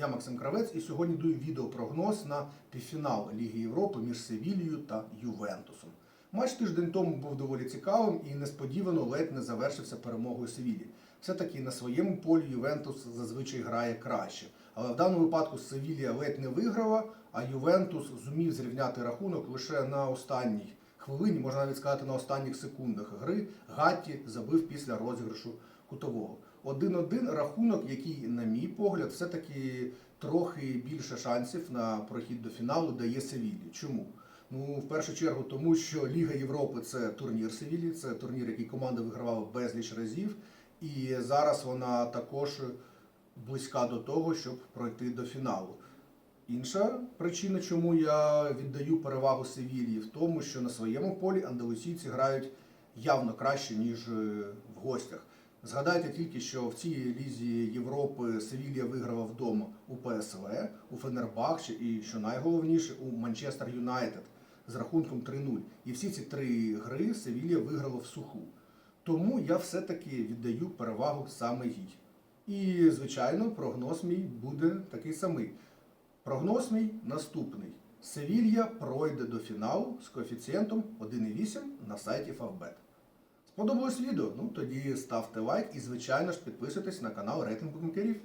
Я Максим Кравець і сьогодні даю відеопрогноз на півфінал Ліги Європи між Севільєю та Ювентусом. Матч тиждень тому був доволі цікавим і несподівано ледь не завершився перемогою Севілі. Все-таки на своєму полі Ювентус зазвичай грає краще. Але в даному випадку Севілія ледь не виграла, а Ювентус зумів зрівняти рахунок лише на останній хвилині, можна навіть сказати, на останніх секундах гри. Гатті забив після розіграшу кутового. 1-1 рахунок, який, на мій погляд, все-таки трохи більше шансів на прохід до фіналу дає Севілі. Чому? Ну, в першу чергу, тому що Ліга Європи це турнір Севілі, це турнір, який команда вигравала безліч разів, і зараз вона також близька до того, щоб пройти до фіналу. Інша причина, чому я віддаю перевагу Севілії, в тому, що на своєму полі андалусійці грають явно краще, ніж е, в гостях. Згадайте тільки, що в цій лізі Європи Севілія виграла вдома у ПСВ, у Фенербахче і, що найголовніше, у Манчестер Юнайтед з рахунком 3-0. І всі ці три гри Севілія виграла в суху. Тому я все-таки віддаю перевагу саме їй. І, звичайно, прогноз мій буде такий самий. Прогноз мій наступний. Севілья пройде до фіналу з коефіцієнтом 1,8 на сайті Favbet. Сподобалось відео? Ну тоді ставте лайк і, звичайно ж, підписуйтесь на канал Рейтинг Букмекерів.